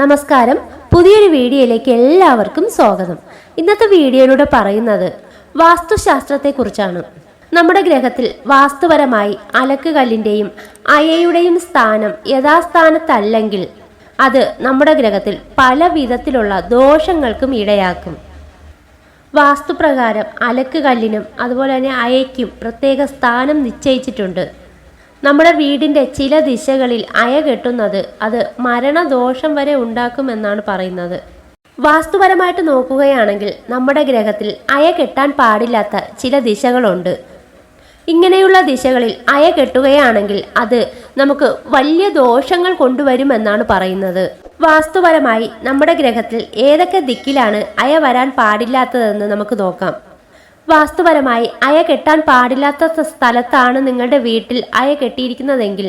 നമസ്കാരം. പുതിയൊരു വീഡിയോയിലേക്ക് എല്ലാവർക്കും സ്വാഗതം. ഇന്നത്തെ വീഡിയോയിലൂടെ പറയുന്നത് വാസ്തുശാസ്ത്രത്തെക്കുറിച്ചാണ്. നമ്മുടെ ഗ്രഹത്തിൽ വാസ്തുപരമായി അലക്കുകല്ലിന്റെയും അയയുടെയും സ്ഥാനം യഥാസ്ഥാനത്തല്ലെങ്കിൽ അത് നമ്മുടെ ഗ്രഹത്തിൽ പല വിധത്തിലുള്ള ദോഷങ്ങൾക്കും ഇടയാക്കും. വാസ്തുപ്രകാരം അലക്കുകല്ലിനും അതുപോലെ തന്നെ അയയ്ക്കും പ്രത്യേക സ്ഥാനം നിശ്ചയിച്ചിട്ടുണ്ട്. നമ്മുടെ വീടിന്റെ ചില ദിശകളിൽ അയ കെട്ടുന്നത് അത് മരണദോഷം വരെ ഉണ്ടാക്കുമെന്നാണ് പറയുന്നത്. വാസ്തുപരമായിട്ട് നോക്കുകയാണെങ്കിൽ നമ്മുടെ ഗ്രഹത്തിൽ അയ കെട്ടാൻ പാടില്ലാത്ത ചില ദിശകളുണ്ട്. ഇങ്ങനെയുള്ള ദിശകളിൽ അയ കെട്ടുകയാണെങ്കിൽ അത് നമുക്ക് വലിയ ദോഷങ്ങൾ കൊണ്ടുവരുമെന്നാണ് പറയുന്നത്. വാസ്തുപരമായി നമ്മുടെ ഗ്രഹത്തിൽ ഏതൊക്കെ ദിക്കിലാണ് അയ വരാൻ പാടില്ലാത്തതെന്ന് നമുക്ക് നോക്കാം. വാസ്തുപരമായി അയ കെട്ടാൻ പാടില്ലാത്ത സ്ഥലത്താണ് നിങ്ങളുടെ വീട്ടിൽ അയ കെട്ടിയിരിക്കുന്നതെങ്കിൽ.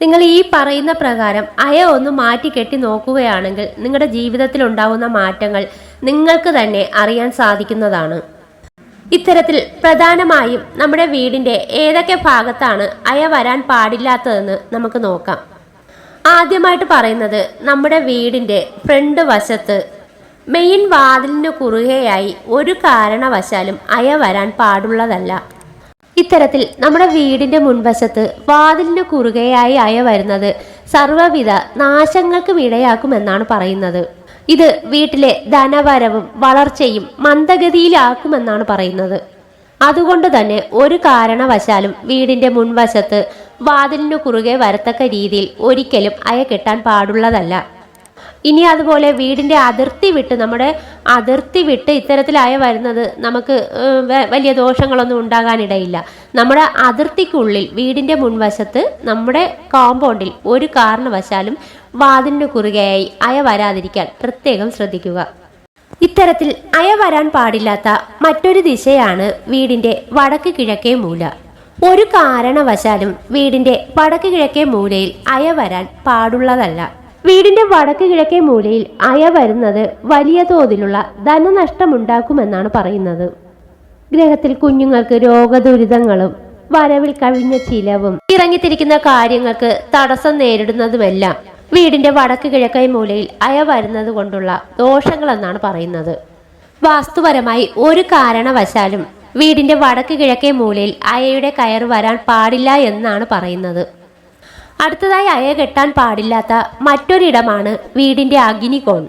നിങ്ങൾ ഈ പറയുന്ന പ്രകാരം അയ ഒന്ന് മാറ്റി കെട്ടി നോക്കുകയാണെങ്കിൽ നിങ്ങളുടെ ജീവിതത്തിൽ ഉണ്ടാകുന്ന മാറ്റങ്ങൾ നിങ്ങൾക്ക് തന്നെ അറിയാൻ സാധിക്കുന്നതാണ്. ഇത്തരത്തിൽ പ്രധാനമായും നമ്മുടെ വീടിന്റെ ഏതൊക്കെ ഭാഗത്താണ് അയ വരാൻ പാടില്ലാത്തതെന്ന് നമുക്ക് നോക്കാം. ആദ്യമായിട്ട് പറയുന്നത് നമ്മുടെ വീടിന്റെ ഫ്രണ്ട് വശത്ത് മെയിൻ വാതിലിന് കുറുകയായി ഒരു കാരണവശാലും അയ വരാൻ പാടുള്ളതല്ല. ഇത്തരത്തിൽ നമ്മുടെ വീടിന്റെ മുൻവശത്ത് വാതിലിന് കുറുകയായി അയ വരുന്നത് സർവവിധ നാശങ്ങൾക്കും ഇടയാക്കുമെന്നാണ് പറയുന്നത്. ഇത് വീട്ടിലെ ധനവരവും വളർച്ചയും മന്ദഗതിയിലാക്കുമെന്നാണ് പറയുന്നത്. അതുകൊണ്ട് തന്നെ ഒരു കാരണവശാലും വീടിന്റെ മുൻവശത്ത് വാതിലിനു കുറുകെ വരത്തക്ക രീതിയിൽ ഒരിക്കലും അയ കെട്ടാൻ പാടുള്ളതല്ല. ഇനി അതുപോലെ വീടിന്റെ അതിർത്തി വിട്ട് നമ്മുടെ അതിർത്തി വിട്ട് ഇത്തരത്തിലായ വരുന്നത് നമുക്ക് വലിയ ദോഷങ്ങളൊന്നും ഉണ്ടാകാനിടയില്ല. നമ്മുടെ അതിർത്തിക്കുള്ളിൽ വീടിന്റെ മുൻവശത്ത് നമ്മുടെ കോമ്പൗണ്ടിൽ ഒരു കാരണവശാലും വാതിലിന് കുറുകയായി അയ വരാതിരിക്കാൻ പ്രത്യേകം ശ്രദ്ധിക്കുക. ഇത്തരത്തിൽ അയ വരാൻ പാടില്ലാത്ത മറ്റൊരു ദിശയാണ് വീടിന്റെ വടക്ക് കിഴക്കേ മൂല. ഒരു കാരണവശാലും വീടിന്റെ വടക്ക് കിഴക്കേ മൂലയിൽ അയ വരാൻ പാടുള്ളതല്ല. വീടിന്റെ വടക്ക് കിഴക്കേ മൂലയിൽ അയ വരുന്നത് വലിയ തോതിലുള്ള ധനനഷ്ടമുണ്ടാക്കുമെന്നാണ് പറയുന്നത്. ഗ്രഹത്തിൽ കുഞ്ഞുങ്ങൾക്ക് രോഗദുരിതങ്ങളും വരവിൽ കവിഞ്ഞ ചിലവും ഇറങ്ങിത്തിരിക്കുന്ന കാര്യങ്ങൾക്ക് തടസ്സം നേരിടുന്നതുമെല്ലാം വീടിന്റെ വടക്ക് കിഴക്കേ മൂലയിൽ അയ വരുന്നത് കൊണ്ടുള്ള ദോഷങ്ങളെന്നാണ് പറയുന്നത്. വാസ്തുപരമായി ഒരു കാരണവശാലും വീടിന്റെ വടക്ക് കിഴക്കേ മൂലയിൽ അയയുടെ കയർ വരാൻ പാടില്ല എന്നാണ് പറയുന്നത്. അടുത്തതായി അയ കെട്ടാൻ പാടില്ലാത്ത മറ്റൊരിടമാണ് വീടിന്റെ അഗ്നികോൺ.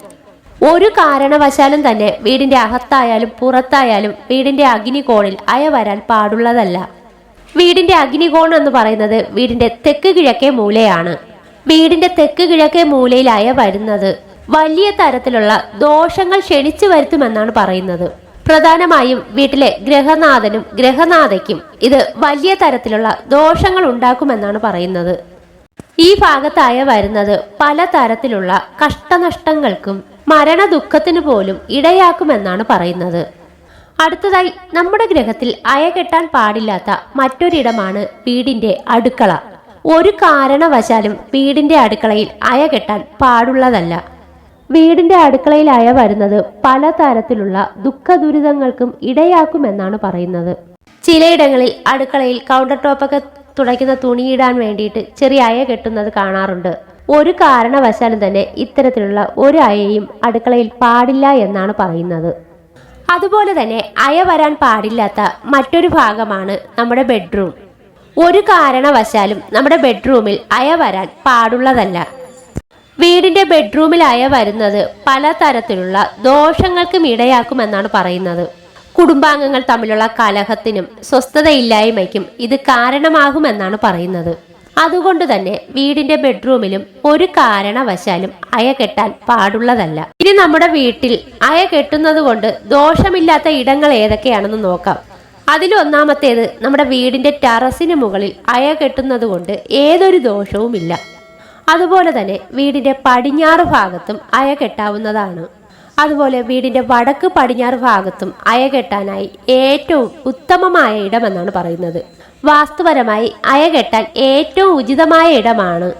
ഒരു കാരണവശാലും തന്നെ വീടിന്റെ അകത്തായാലും പുറത്തായാലും വീടിന്റെ അഗ്നികോണിൽ അയ വരാൻ പാടുള്ളതല്ല. വീടിന്റെ അഗ്നികോൺ എന്ന് പറയുന്നത് വീടിന്റെ തെക്ക് കിഴക്കേ മൂലയാണ്. വീടിന്റെ തെക്ക് കിഴക്കേ മൂലയിൽ അയ വരുന്നത് വലിയ തരത്തിലുള്ള ദോഷങ്ങൾ ക്ഷണിച്ചു വരുത്തുമെന്നാണ് പറയുന്നത്. പ്രധാനമായും വീട്ടിലെ ഗ്രഹനാഥനും ഗ്രഹനാഥയ്ക്കും ഇത് വലിയ തരത്തിലുള്ള ദോഷങ്ങൾ ഉണ്ടാക്കുമെന്നാണ് പറയുന്നത്. ഈ ഭാഗത്തായ വരുന്നത് പലതരത്തിലുള്ള കഷ്ടനഷ്ടങ്ങൾക്കും മരണ ദുഃഖത്തിന് പോലും ഇടയാക്കുമെന്നാണ് പറയുന്നത്. അടുത്തതായി നമ്മുടെ ഗ്രഹത്തിൽ അയകെട്ടാൻ പാടില്ലാത്ത മറ്റൊരിടമാണ് വീടിന്റെ അടുക്കള. ഒരു കാരണവശാലും വീടിന്റെ അടുക്കളയിൽ അയ കെട്ടാൻ പാടുള്ളതല്ല. വീടിന്റെ അടുക്കളയിൽ അയ വരുന്നത് പലതരത്തിലുള്ള ദുഃഖ ദുരിതങ്ങൾക്കും ഇടയാക്കുമെന്നാണ് പറയുന്നത്. ചിലയിടങ്ങളിൽ അടുക്കളയിൽ കൗണ്ടർ ടോപ്പൊക്കെ തുടയ്ക്കുന്ന തുണിയിടാൻ വേണ്ടിയിട്ട് ചെറിയ അയ കെട്ടുന്നത് കാണാറുണ്ട്. ഒരു കാരണവശാലും തന്നെ ഇത്തരത്തിലുള്ള ഒരു അയയും അടുക്കളയിൽ പാടില്ല എന്നാണ് പറയുന്നത്. അതുപോലെ തന്നെ അയ വരാൻ പാടില്ലാത്ത മറ്റൊരു ഭാഗമാണ് നമ്മുടെ ബെഡ്റൂം. ഒരു കാരണവശാലും നമ്മുടെ ബെഡ്റൂമിൽ അയ വരാൻ പാടുള്ളതല്ല. വീടിന്റെ ബെഡ്റൂമിൽ അയ വരുന്നത് പലതരത്തിലുള്ള ദോഷങ്ങൾക്കും ഇടയാക്കുമെന്നാണ് പറയുന്നത്. കുടുംബാംഗങ്ങൾ തമ്മിലുള്ള കലഹത്തിനും സ്വസ്ഥതയില്ലായ്മയ്ക്കും ഇത് കാരണമാകുമെന്നാണ് പറയുന്നത്. അതുകൊണ്ട് തന്നെ വീടിന്റെ ബെഡ്റൂമിലും ഒരു കാരണവശാലും അയ കെട്ടാൻ പാടുള്ളതല്ല. ഇനി നമ്മുടെ വീട്ടിൽ അയ കെട്ടുന്നത് കൊണ്ട് ദോഷമില്ലാത്ത ഇടങ്ങൾ ഏതൊക്കെയാണെന്ന് നോക്കാം. അതിലൊന്നാമത്തേത് നമ്മുടെ വീടിന്റെ ടെറസിന് മുകളിൽ അയ കെട്ടുന്നത് കൊണ്ട് ഏതൊരു ദോഷവുമില്ല. അതുപോലെ തന്നെ വീടിന്റെ പടിഞ്ഞാറ് ഭാഗത്തും അയ കെട്ടാവുന്നതാണ്. അതുപോലെ വീടിന്റെ വടക്ക് പടിഞ്ഞാറ് ഭാഗത്തും അയ കെട്ടാനായി ഏറ്റവും ഉത്തമമായ ഇടമെന്നാണ് പറയുന്നത്. വാസ്തുപരമായി അയ കെട്ടാൻ ഏറ്റവും ഉചിതമായ ഇടമാണ്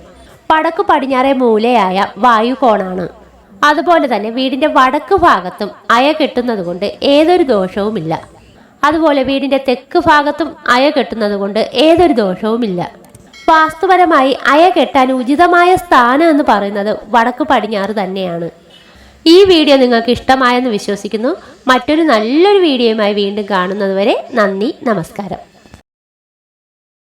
വടക്ക് പടിഞ്ഞാറേ മൂലയായ വായുകോണാണ്. അതുപോലെ തന്നെ വീടിന്റെ വടക്ക് ഭാഗത്തും അയ കെട്ടുന്നത് കൊണ്ട് ഏതൊരു ദോഷവുമില്ല. അതുപോലെ വീടിന്റെ തെക്ക് ഭാഗത്തും അയ കെട്ടുന്നത് കൊണ്ട് ഏതൊരു ദോഷവുമില്ല. വാസ്തുപരമായി അയ കെട്ടാൻ ഉചിതമായ സ്ഥാനം എന്ന് പറയുന്നത് വടക്ക് പടിഞ്ഞാറ് തന്നെയാണ്. ഈ വീഡിയോ നിങ്ങൾക്ക് ഇഷ്ടമായെന്ന് വിശ്വസിക്കുന്നു. മറ്റൊരു നല്ലൊരു വീഡിയോയുമായി വീണ്ടും കാണുന്നതുവരെ നന്ദി നമസ്കാരം.